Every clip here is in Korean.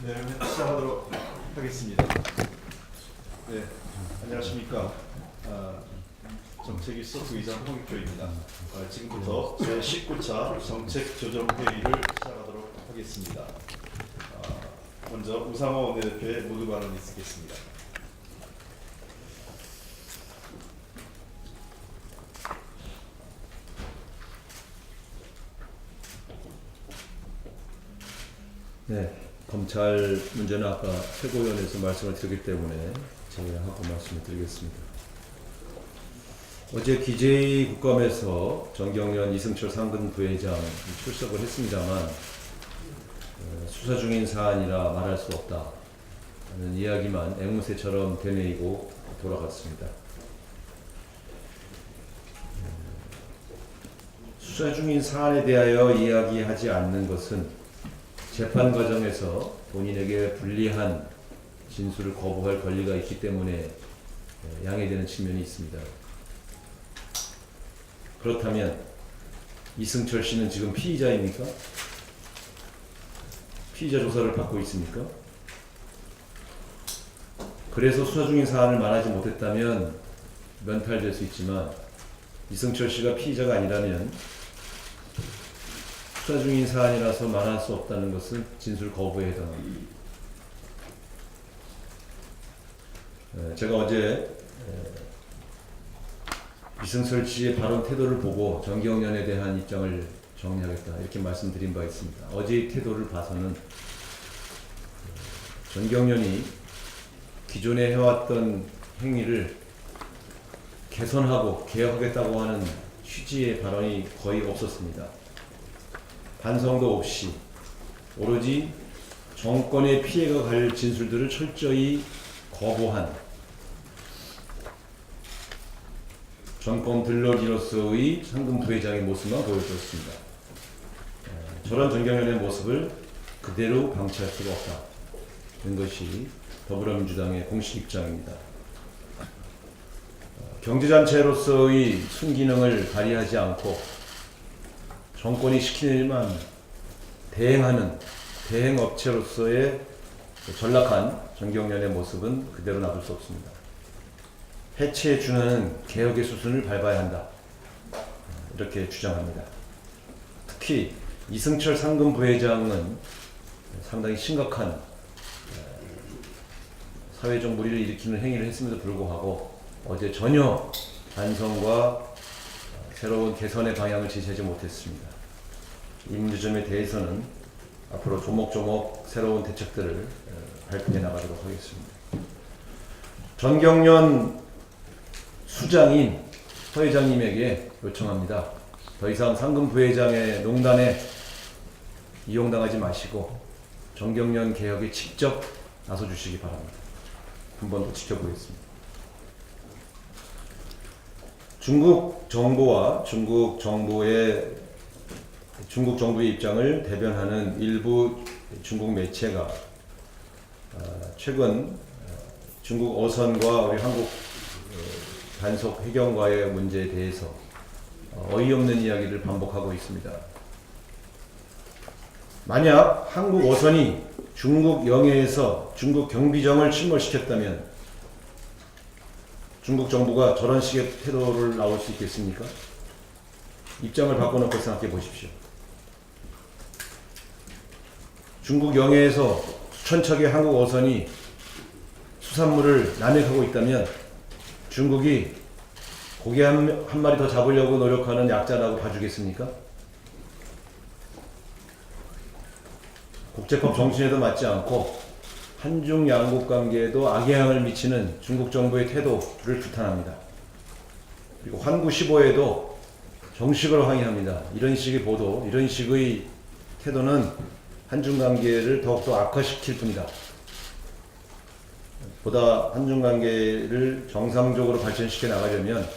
네, 시작하도록 하겠습니다. 네, 안녕하십니까. 아, 정책위 서부의장 홍익조입니다. 아, 지금부터 제19차 정책조정회의를 시작하도록 하겠습니다. 아, 먼저 우상호 원내대표의 모두 발언이 있겠습니다. 네, 검찰 문제는 아까 최고위원회에서 말씀을 드렸기 때문에 제가 하고 말씀을 드리겠습니다. 어제 기재위 국감에서 정경련 이승철 상근 부회장 출석을 했습니다만 어, 수사 중인 사안이라 말할 수 없다 하는 이야기만 앵무새처럼 되뇌이고 돌아갔습니다. 음, 수사 중인 사안에 대하여 이야기하지 않는 것은 재판 과정에서 본인에게 불리한 진술을 거부할 권리가 있기 때문에 예, 양해되는 측면이 있습니다. 그렇다면 이승철 씨는 지금 피의자입니까? 피의자 조사를 받고 있습니까? 그래서 수사 중인 사안을 말하지 못했다면 면탈될 수 있지만 이승철 씨가 피의자가 아니라면 수사 중인 사안이라서 말할 수 없다는 것은 진술 거부에 해당합니다. 에, 제가 어제 에, 이승철 씨의 발언 태도를 보고 정경련에 대한 입장을 정리하겠다 이렇게 말씀드린 바 있습니다. 어제의 태도를 봐서는 에, 정경련이 기존에 해왔던 행위를 개선하고 개혁하겠다고 하는 취지의 발언이 거의 없었습니다. 반성도 없이 오로지 정권의 피해가 갈 진술들을 철저히 거부한 정권 들러리로서의 상금 부회장의 모습만 보여줬습니다. 에, 저런 정경련의 모습을 그대로 방치할 수가 없다는 것이 더불어민주당의 공식 입장입니다. 어, 경제단체로서의 순기능을 발휘하지 않고 정권이 시키는 일만 대행하는 대행업체로서의 전락한 정경련의 모습은 그대로 놔둘 수 없습니다. 해체에 준하는 개혁의 수순을 밟아야 한다. 이렇게 주장합니다. 특히 이승철 상금 부회장은 상당히 심각한 에, 사회적 무리를 일으키는 행위를 했음에도 불구하고 어제 전혀 반성과 새로운 개선의 방향을 제시하지 못했습니다. 이 문제점에 대해서는 앞으로 조목조목 새로운 대책들을 어, 발표해 나가도록 하겠습니다. 전경련 수장인 서 회장님에게 요청합니다. 더 이상 상금 부회장의 농단에 이용당하지 마시고 정경련 개혁에 직접 나서 주시기 바랍니다. 한 번 더 지켜보겠습니다. 중국 정부와 중국 정부의 중국 정부의 입장을 대변하는 일부 중국 매체가 어, 최근 어, 중국 어선과 우리 한국 어, 단속 해경과의 문제에 대해서 어, 어이없는 이야기를 반복하고 있습니다. 만약 한국 어선이 중국 영해에서 중국 경비정을 침몰시켰다면 중국 정부가 저런 식의 태도를 나올 수 있겠습니까? 입장을 바꿔놓고 생각해 보십시오. 중국 영해에서 수천 척의 한국 어선이 수산물을 난획하고 있다면 중국이 고기 한, 한 마리 더 잡으려고 노력하는 약자라고 봐주겠습니까? 국제법 정신에도 맞지 않고 한중 양국 관계에도 악영향을 미치는 중국 정부의 태도를 비탄합니다. 그리고 환구 15에도 정식으로 항의합니다. 이런 식의 보도, 이런 식의 태도는 한중 관계를 더욱더 악화시킬 뿐이다. 보다 한중 관계를 정상적으로 발전시켜 나가려면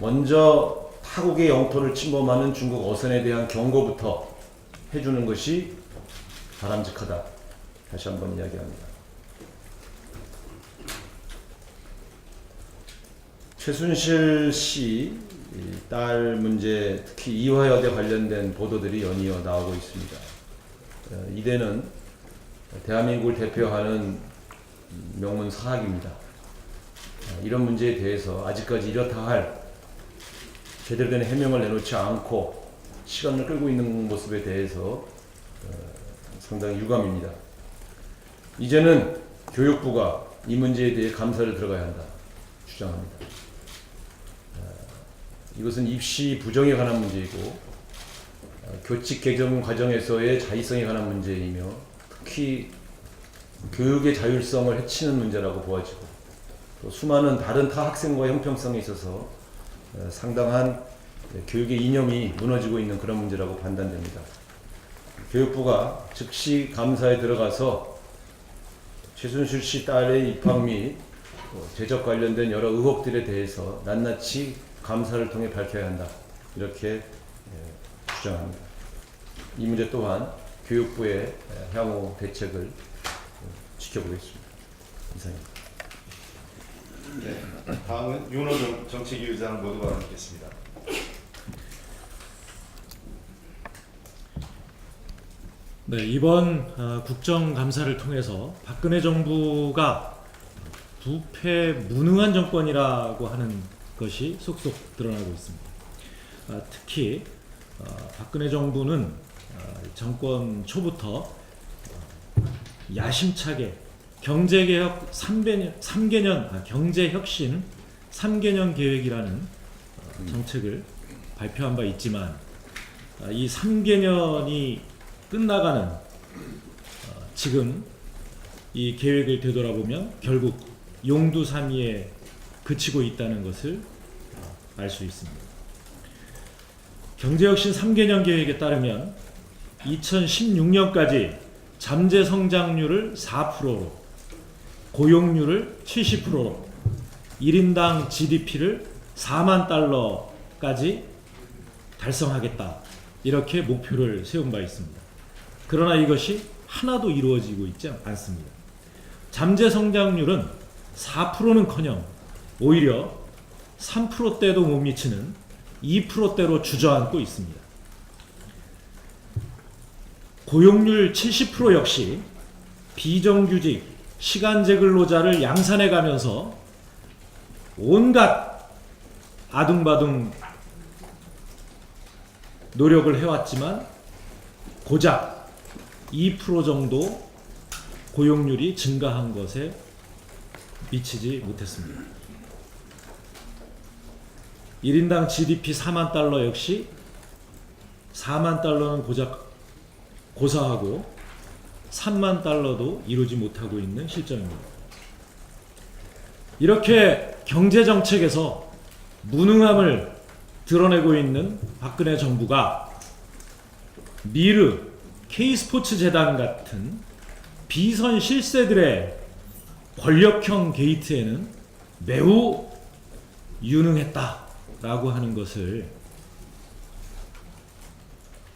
먼저 타국의 영토를 침범하는 중국 어선에 대한 경고부터 해주는 것이 바람직하다. 다시 한번 이야기합니다. 최순실 씨 딸 문제, 특히 이화여대 관련된 보도들이 연이어 나오고 있습니다. 어, 이대는 대한민국을 대표하는 명문 사학입니다. 어, 이런 문제에 대해서 아직까지 이렇다 할 제대로 된 해명을 내놓지 않고 시간을 끌고 있는 모습에 대해서 어, 상당히 유감입니다. 이제는 교육부가 이 문제에 대해 감사를 들어가야 한다 주장합니다. 어, 이것은 입시 부정에 관한 문제이고 어, 교칙 개정 과정에서의 자의성에 관한 문제이며 특히 교육의 자율성을 해치는 문제라고 보아지고 또 수많은 다른 타 학생과의 형평성에 있어서 어, 상당한 교육의 이념이 무너지고 있는 그런 문제라고 판단됩니다. 교육부가 즉시 감사에 들어가서 최순실 씨 딸의 입학 및또 재적 관련된 여러 의혹들에 대해서 낱낱이 감사를 통해 밝혀야 한다. 이렇게 예, 주장합니다. 이 문제 또한 교육부의 예, 향후 대책을 어, 지켜보겠습니다. 이상입니다. 네. 다음은 윤호정 정책위 의장 모두가 함께했습니다. 네, 이번 어, 국정감사를 통해서 박근혜 정부가 부패 무능한 정권이라고 하는 것이 속속 드러나고 있습니다. 아, 특히 어, 박근혜 정부는 어, 정권 초부터 어, 야심차게 경제개혁 3개년, 3개년 아, 경제혁신 3개년 계획이라는 어, 정책을 발표한 바 있지만 아, 이 3개년이 끝나가는 어, 지금 이 계획을 되돌아보면 결국 용두삼이에 그치고 있다는 것을 어, 알수 있습니다. 경제혁신 3개년 계획에 따르면 2016년까지 잠재 성장률을 4%로 고용률을 70%로 1인당 GDP를 4만 달러까지 달성하겠다. 이렇게 목표를 세운 바 있습니다. 그러나 이것이 하나도 이루어지고 있지 않습니다. 잠재 성장률은 4%는커녕 오히려 3%대도 못 미치는 2%대로 주저앉고 있습니다. 고용률 70% 역시 비정규직 시간제 근로자를 양산해 가면서 온갖 아둥바둥 노력을 해왔지만 고작 2% 정도 고용률이 증가한 것에 미치지 못했습니다. 1인당 GDP 4만 달러 역시 4만 달러는 고작 고사하고 3만 달러도 이루지 못하고 있는 실정입니다. 이렇게 경제 정책에서 무능함을 드러내고 있는 박근혜 정부가 미르 K스포츠 재단 같은 비선 실세들의 권력형 게이트에는 매우 유능했다라고 하는 것을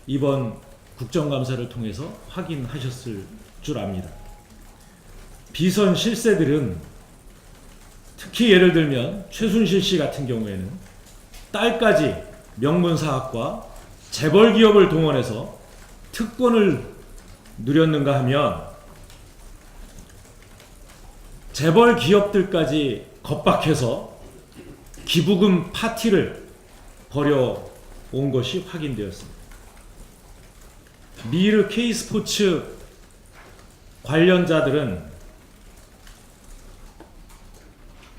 이번 국정감사를 통해서 확인하셨을 줄 압니다. 비선 실세들은 특히 예를 들면 최순실 씨 같은 경우에는 딸까지 명문사학과 재벌 기업을 동원해서 특권을 누렸는가 하면 재벌 기업들까지 겁박해서 기부금 파티를 벌여 온 것이 확인되었습니다. 미르 K스포츠 관련자들은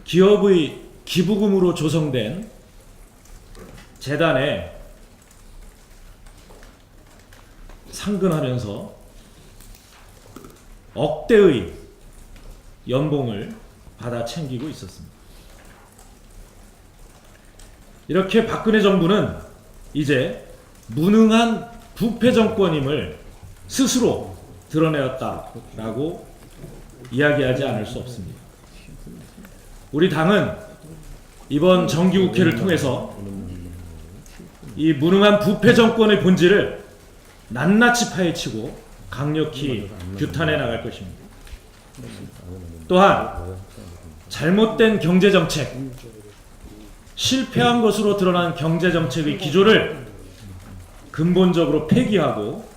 기업의 기부금으로 조성된 재단에 상근하면서 억대의 연봉을 받아 챙기고 있었습니다. 이렇게 박근혜 정부는 이제 무능한 부패 정권임을 스스로 드러내었다라고 이야기하지 않을 수 없습니다. 우리 당은 이번 정기국회를 통해서 이 무능한 부패 정권의 본질을 낱낱이 파헤치고 강력히 규탄해 나갈 것입니다. 또한 잘못된 경제 정책, 실패한 것으로 드러난 경제 정책의 기조를 근본적으로 폐기하고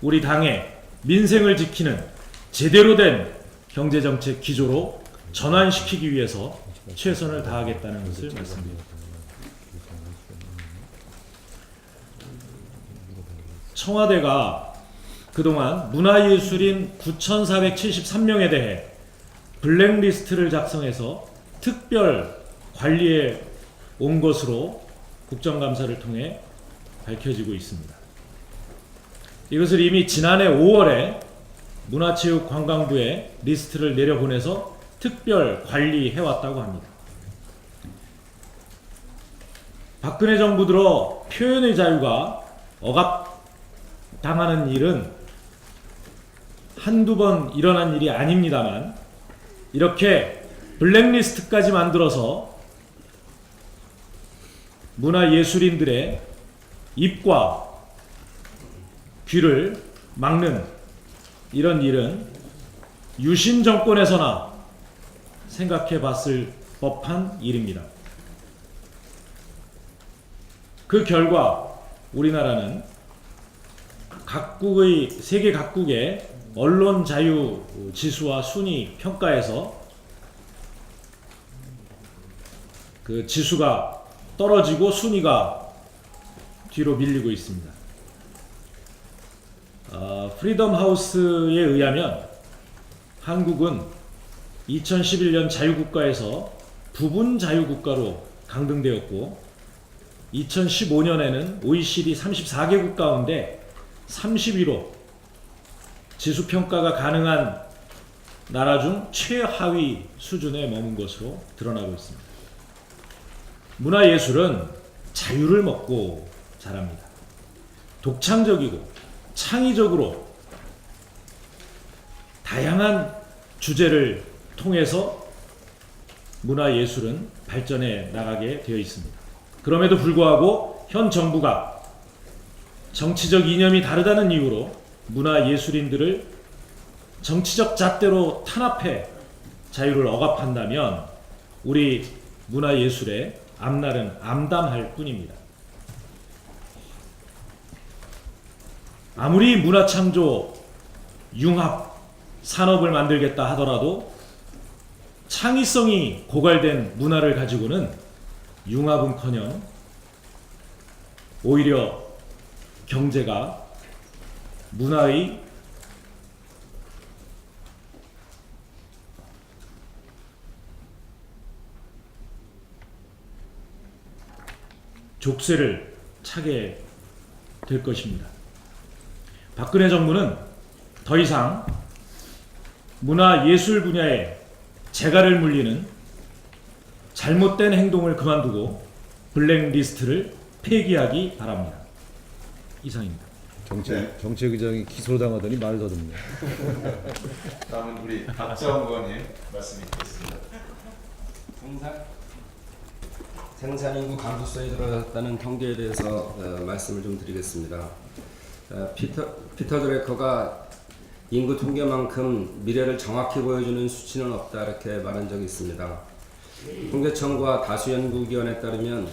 우리 당의 민생을 지키는 제대로 된 경제정책 기조로 전환시키기 위해서 최선을 다하겠다는 것을 말씀드립니다. 청와대가 그동안 문화예술인 9,473명에 대해 블랙리스트를 작성해서 특별 관리에 온 것으로 국정감사를 통해 밝혀지고 있습니다. 이것을 이미 지난해 5월에 문화체육관광부에 리스트를 내려보내서 특별 관리해왔다고 합니다. 박근혜 정부 들어 표현의 자유가 억압 당하는 일은 한두 번 일어난 일이 아닙니다만 이렇게 블랙리스트까지 만들어서 문화예술인들의 입과 귀를 막는 이런 일은 유신 정권에서나 생각해 봤을 법한 일입니다. 그 결과 우리나라는 각국의 세계 각국의 언론 자유 지수와 순위 평가에서 그 지수가 떨어지고 순위가 뒤로 밀리고 있습니다. 어, 프리덤 하우스에 의하면 한국은 2011년 자유국가에서 부분 자유국가로 강등되었고 2015년에는 OECD 34개국 가운데 31호 지수 평가가 가능한 나라 중 최하위 수준에 머문 것으로 드러나고 있습니다. 문화예술은 자유를 먹고 자랍니다. 독창적이고 창의적으로 다양한 주제를 통해서 문화예술은 발전해 나가게 되어 있습니다. 그럼에도 불구하고 현 정부가 정치적 이념이 다르다는 이유로 문화 예술인들을 정치적 잣대로 탄압해 자유를 억압한다면 우리 문화 예술의 앞날은 암담할 뿐입니다. 아무리 문화 창조 융합 산업을 만들겠다 하더라도 창의성이 고갈된 문화를 가지고는 융합은커녕 오히려 경제가 문화의 족쇄를 차게 될 것입니다. 박근혜 정부는 더 이상 문화 예술 분야에 재갈을 물리는 잘못된 행동을 그만두고 블랙리스트를 폐기하기 바랍니다. 이상입니다. 정책 정책 의장이 기소당하더니 말을 더듬네. 다음은 우리 박정 의원님 말씀 있겠습니다. 생산 생산 인구 감소성이 들어갔다는 통계에 대해서 어, 말씀을 좀 드리겠습니다. 어, 피터 피터 드레커가 인구 통계만큼 미래를 정확히 보여주는 수치는 없다 이렇게 말한 적이 있습니다. 통계청과 다수 연구기관에 따르면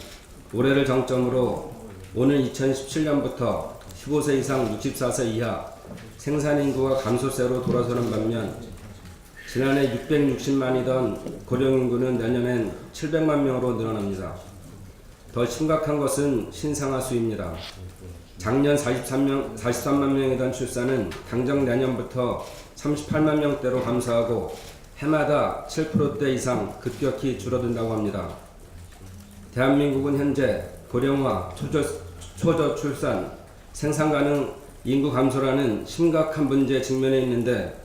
올해를 정점으로 오는 2017년부터 15세 이상 64세 이하 생산 인구가 감소세로 돌아서는 반면 지난해 660만이던 고령 인구는 내년엔 700만 명으로 늘어납니다. 더 심각한 것은 신상아 수입니다. 작년 43명, 43만 명이던 출산은 당장 내년부터 38만 명대로 감소하고 해마다 7%대 이상 급격히 줄어든다고 합니다. 대한민국은 현재 고령화, 초저, 출산, 생산 가능 인구 감소라는 심각한 문제에 직면해 있는데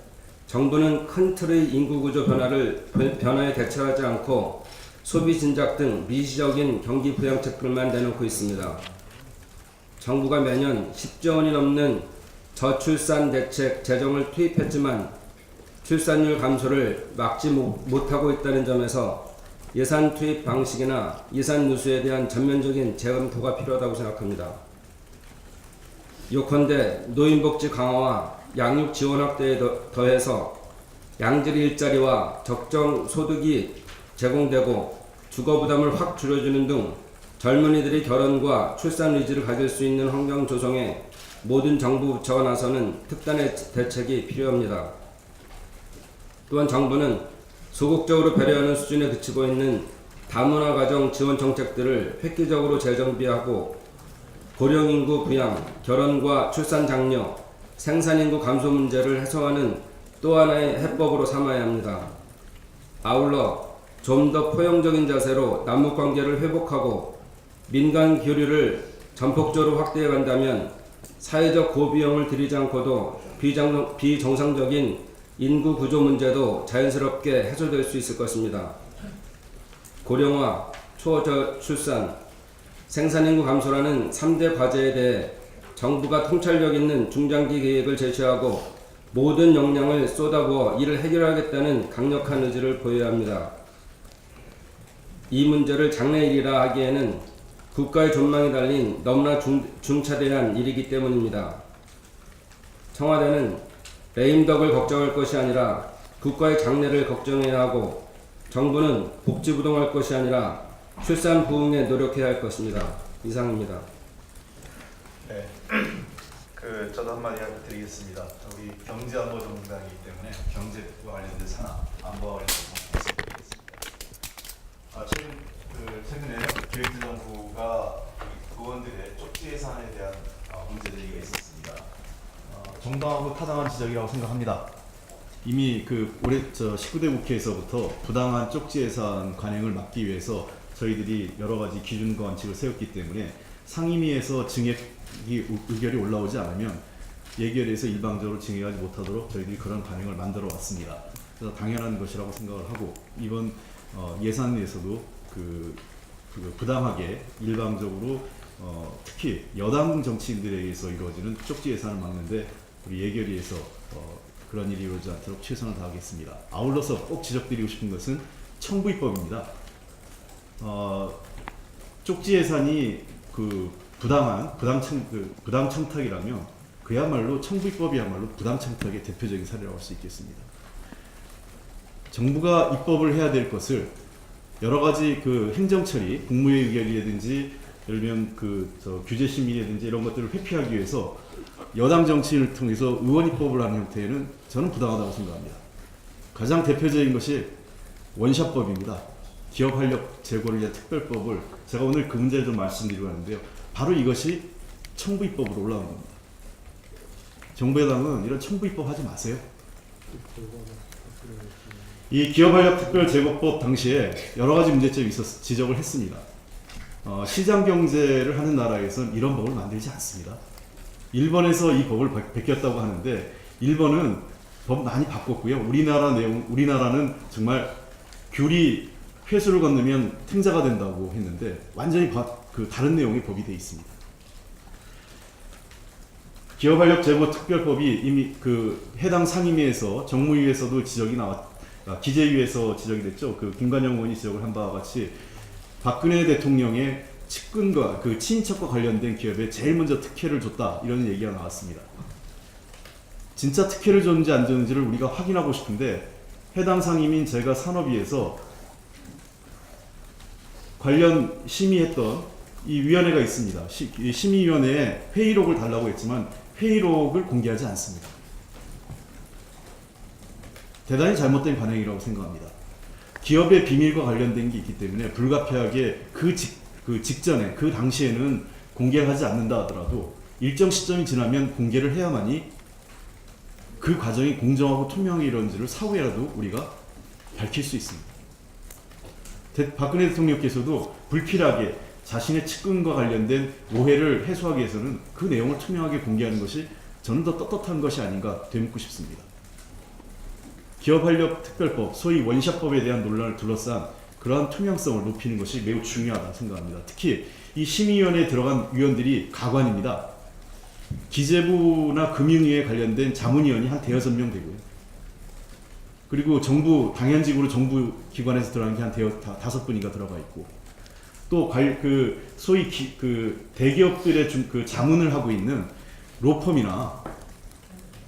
정부는 큰 틀의 인구 구조 변화를 변화에 대처하지 않고 소비 진작 등 미시적인 경기 부양책들만 내놓고 있습니다. 정부가 매년 10조 원이 넘는 저출산 대책 재정을 투입했지만 출산율 감소를 막지 못- 못하고 있다는 점에서 예산 투입 방식이나 예산 누수에 대한 전면적인 재검토가 필요하다고 생각합니다. 요컨대 노인복지 강화와 양육 지원 확대에 더- 더해서 양질 일자리와 적정 소득이 제공되고 주거 부담을 확 줄여주는 등 젊은이들이 결혼과 출산 의지를 가질 수 있는 환경 조성에 모든 정부 부처가 나서는 특단의 대책이 필요합니다. 또한 정부는 소극적으로 배려하는 수준에 그치고 있는 다문화 가정 지원 정책들을 획기적으로 재정비하고 고령 인구 부양, 결혼과 출산 장려, 생산 인구 감소 문제를 해소하는 또 하나의 해법으로 삼아야 합니다. 아울러 좀 더 포용적인 자세로 남북 관계를 회복하고 민간 교류를 전폭적으로 확대해 간다면 사회적 고비용을 들이지 않고도 비정, 비정상적인 인구 구조 문제도 자연스럽게 해소될 수 있을 것입니다. 고령화, 초저출산, 생산인구 감소라는 3대 과제에 대해 정부가 통찰력 있는 중장기 계획을 제시하고 모든 역량을 쏟아부어 이를 해결하겠다는 강력한 의지를 보여야 합니다. 이 문제를 장래일이라 하기에는 국가의 존망이 달린 너무나 중, 중차대한 일이기 때문입니다. 청와대는 레임덕을 걱정할 것이 아니라 국가의 장래를 걱정해야 하고 정부는 복지부동할 것이 아니라 출산 부흥에 노력해야 할 것입니다. 이상입니다. 네. 그 저도 한마디 드리겠습니다. 우리 경제안보 전문가이기 때문에 경제와 관련된 산하, 안보와 관련된 말씀드리겠습니다. 아, 최근 그 최근에 기획재정부가 의원들의 쪽지 예산에 대한 어, 문제 제기가 있었습니다. 어, 정당하고 타당한 지적이라고 생각합니다. 이미 그 올해 저 19대 국회에서부터 부당한 쪽지 예산 관행을 막기 위해서 저희들이 여러 가지 기준과 원칙을 세웠기 때문에 상임위에서 증액이 의- 의결이 올라오지 않으면 예결에서 일방적으로 증액하지 못하도록 저희들이 그런 관행을 만들어 왔습니다. 그래서 당연한 것이라고 생각을 하고 이번 어, 예산에서도 그, 그 부당하게 일방적으로 어, 특히 여당 정치인들에 의해서 이루어지는 쪽지 예산을 막는데 우리 예결위에서 어, 그런 일이 이루어지지 않도록 최선을 다하겠습니다. 아울러서 꼭 지적드리고 싶은 것은 청부입법입니다. 어, 쪽지 예산이 그 부당한 부당 청 그 부당 청탁이라면 그야말로 청부입법이야말로 부당 청탁의 대표적인 사례라고 할 수 있겠습니다. 정부가 입법을 해야 될 것을 여러 가지 그 행정 처리, 국무회의 의결이라든지 예를 들면 그 저 규제 심의라든지 이런 것들을 회피하기 위해서 여당 정치인을 통해서 의원 입법을 하는 형태는 저는 부당하다고 생각합니다. 가장 대표적인 것이 원샷법입니다. 기업 활력 제고를 위한 특별법을 제가 오늘 그 문제를 좀 말씀드리려 하는데요. 바로 이것이 청부 입법으로 올라온 겁니다. 정부 여당은 이런 청부 입법 하지 마세요. 이 기업 활력 특별 제고법 당시에 여러 가지 문제점이 있었 지적을 했습니다. 어, 시장 경제를 하는 나라에서는 이런 법을 만들지 않습니다. 일본에서 이 법을 바- 베꼈다고 하는데 일본은 법 많이 바꿨고요. 우리나라 내용, 우리나라는 정말 귤이 회수를 건너면 탱자가 된다고 했는데 완전히 바- 그 다른 내용의 법이 돼 있습니다. 기업 활력 제고 특별법이 이미 그 해당 상임위에서 정무위에서도 지적이 나왔, 아, 기재위에서 지적이 됐죠. 그 김관영 의원이 지적을 한 바와 같이 박근혜 대통령의 측근과 그 친인척과 관련된 기업에 제일 먼저 특혜를 줬다 이런 얘기가 나왔습니다. 진짜 특혜를 줬는지 안 줬는지를 우리가 확인하고 싶은데 해당 상임인 제가 산업위에서 관련 심의했던 이 위원회가 있습니다. 심의위원회에 회의록을 달라고 했지만 회의록을 공개하지 않습니다. 대단히 잘못된 관행이라고 생각합니다. 기업의 비밀과 관련된 게 있기 때문에 불가피하게 그, 직, 그 직전에 그 당시에는 공개를 하지 않는다 하더라도 일정 시점이 지나면 공개를 해야만이 그 과정이 공정하고 투명하게 이루어진지를 사후에라도 우리가 밝힐 수 있습니다. 대- 박근혜 대통령께서도 불필요하게 자신의 측근과 관련된 오해를 해소하기 위해서는 그 내용을 투명하게 공개하는 것이 저는 더 떳떳한 것이 아닌가 되묻고 싶습니다. 기업활력 특별법, 소위 원샷법에 대한 논란을 둘러싼 그러한 투명성을 높이는 것이 매우 중요하다 생각합니다. 특히 이 심의위원회에 들어간 위원들이 가관입니다. 기재부나 금융위에 관련된 자문위원이 한 대여섯 명 되고요. 그리고 정부 당연직으로 정부 기관에서 들어간 게 한 대여 다- 다섯 분인가 들어가 있고 또그 소위 기, 그 대기업들의 좀 그 자문을 하고 있는 로펌이나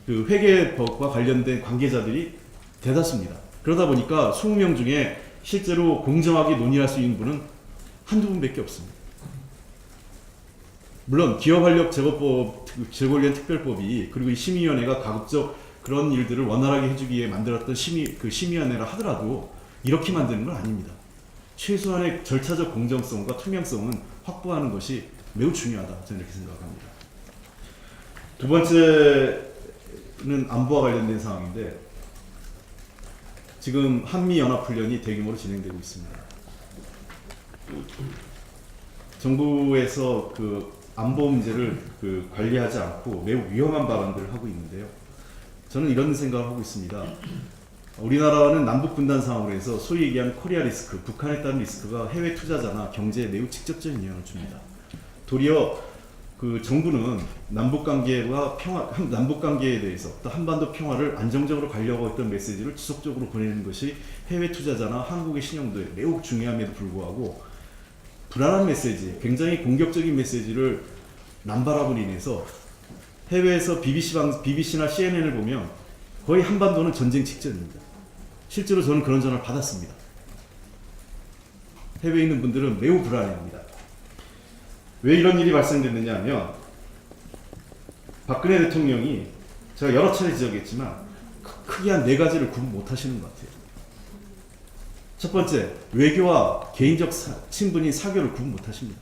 그 회계법과 관련된 관계자들이 대다수입니다. 그러다 보니까 20명 중에 실제로 공정하게 논의할 수 있는 분은 한두 분밖에 없습니다. 물론 기업활력 제거법 제고 관련 특별법이 그리고 이 심의위원회가 가급적 그런 일들을 원활하게 해주기 위해 만들었던 심의 그 심의위원회라 하더라도 이렇게 만드는 건 아닙니다. 최소한의 절차적 공정성과 투명성은 확보하는 것이 매우 중요하다 저는 이렇게 생각합니다. 두 번째는 안보와 관련된 상황인데 지금 한미 연합 훈련이 대규모로 진행되고 있습니다. 정부에서 그 안보 문제를 그 관리하지 않고 매우 위험한 발언들을 하고 있는데요. 저는 이런 생각을 하고 있습니다. 우리나라는 남북 분단 상황으로 해서 소위 얘기하는 코리아 리스크, 북한에 따른 리스크가 해외 투자자나 경제에 매우 직접적인 영향을 줍니다. 도리어 그 정부는 남북 관계와 평화, 한- 남북 관계에 대해서 또 한반도 평화를 안정적으로 가려고 했던 메시지를 지속적으로 보내는 것이 해외 투자자나 한국의 신용도에 매우 중요함에도 불구하고 불안한 메시지, 굉장히 공격적인 메시지를 남발함으로 인해서 해외에서 BBC 방, BBC나 CNN을 보면 거의 한반도는 전쟁 직전입니다. 실제로 저는 그런 전화를 받았습니다. 해외에 있는 분들은 매우 불안해합니다. 왜 이런 일이 발생됐느냐 하면 박근혜 대통령이 제가 여러 차례 지적했지만 크- 크게 한 네 가지를 구분 못 하시는 것 같아요. 첫 번째, 외교와 개인적 사- 친분인 사교를 구분 못 하십니다.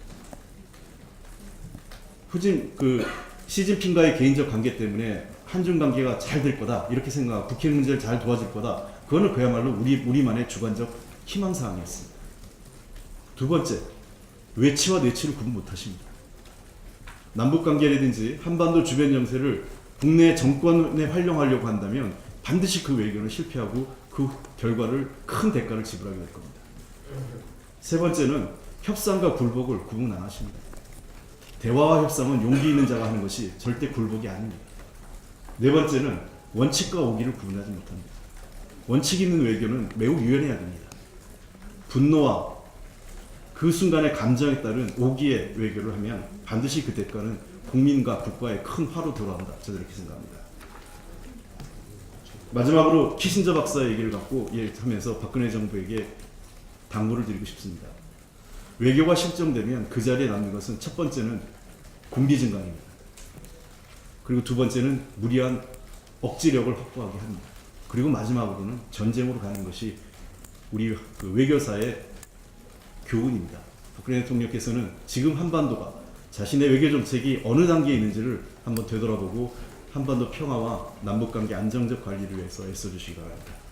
후진 그 시진핑과의 개인적 관계 때문에 한중 관계가 잘 될 거다 이렇게 생각, 북핵 문제를 잘 도와줄 거다. 그거는 그야말로 우리 우리만의 주관적 희망 사항이었습니다. 두 번째, 외치와 내치를 구분 못 하십니다. 남북 관계라든지 한반도 주변 정세를 국내 정권에 활용하려고 한다면 반드시 그 외교는 실패하고 그 결과를 큰 대가를 지불하게 될 겁니다. 세 번째는 협상과 굴복을 구분 안 하십니다. 대화와 협상은 용기 있는 자가 하는 것이 절대 굴복이 아닙니다. 네 번째는 원칙과 오기를 구분하지 못합니다. 원칙 있는 외교는 매우 유연해야 됩니다. 분노와 그 순간의 감정에 따른 오기의 외교를 하면 반드시 그 대가는 국민과 국가의 큰 화로 돌아온다. 저는 이렇게 생각합니다. 마지막으로 키신저 박사의 얘기를 갖고 하면서 박근혜 정부에게 당부를 드리고 싶습니다. 외교가 실종되면 그 자리에 남는 것은 첫 번째는 군비 증강입니다. 그리고 두 번째는 무리한 억지력을 확보하게 합니다. 그리고 마지막으로는 전쟁으로 가는 것이 우리 그 외교사의 교훈입니다. 박근혜 대통령께서는 지금 한반도가 자신의 외교 정책이 어느 단계에 있는지를 한번 되돌아보고 한반도 평화와 남북 관계 안정적 관리를 위해서 애써주시기 바랍니다.